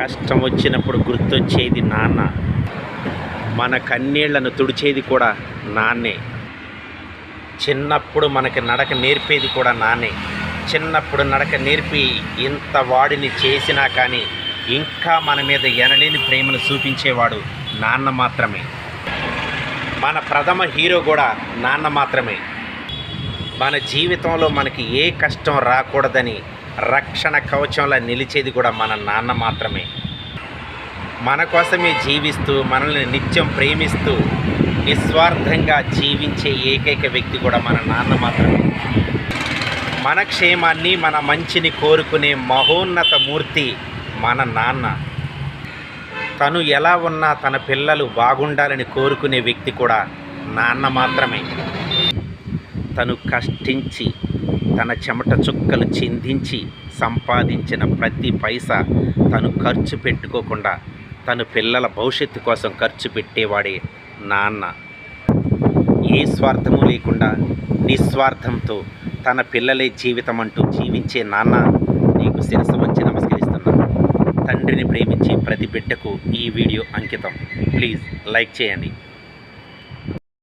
కష్టం వచ్చినప్పుడు గుర్తొచ్చేది నాన్న. మన కన్నీళ్ళను తుడిచేది కూడా నాన్నే. చిన్నప్పుడు మనకి నడక నేర్పేది కూడా నాన్నే. చిన్నప్పుడు నడక నేర్పి ఇంత వాడిని చేసినా కానీ ఇంకా మన మీద ఎనలేని ప్రేమను చూపించేవాడు నాన్న మాత్రమే. మన ప్రథమ హీరో కూడా నాన్న మాత్రమే. మన జీవితంలో మనకి ఏ కష్టం రాకూడదని రక్షణ కవచంలా నిలిచేది కూడా మన నాన్న మాత్రమే. మన కోసమే జీవిస్తూ మనల్ని నిత్యం ప్రేమిస్తూ నిస్వార్థంగా జీవించే ఏకైక వ్యక్తి కూడా మన నాన్న మాత్రమే. మన క్షేమాన్ని మన మంచిని కోరుకునే మహోన్నత మూర్తి మన నాన్న. తను ఎలా ఉన్నా తన పిల్లలు బాగుండాలని కోరుకునే వ్యక్తి కూడా నాన్న మాత్రమే. తను కష్టించి తన చెమట చుక్కలు చిందించి సంపాదించిన ప్రతి పైసా తను ఖర్చు పెట్టుకోకుండా తను పిల్లల భవిష్యత్తు కోసం ఖర్చు పెట్టేవాడే నాన్న. ఏ స్వార్థము లేకుండా నిస్వార్థంతో తన పిల్లలే జీవితం అంటూ జీవించే నాన్న నీకు శిరస్సు వంచి నమస్కరిస్తున్నాను తండ్రిని ప్రేమించే ప్రతి బిడ్డకు ఈ వీడియో అంకితం. ప్లీజ్ లైక్ చేయండి.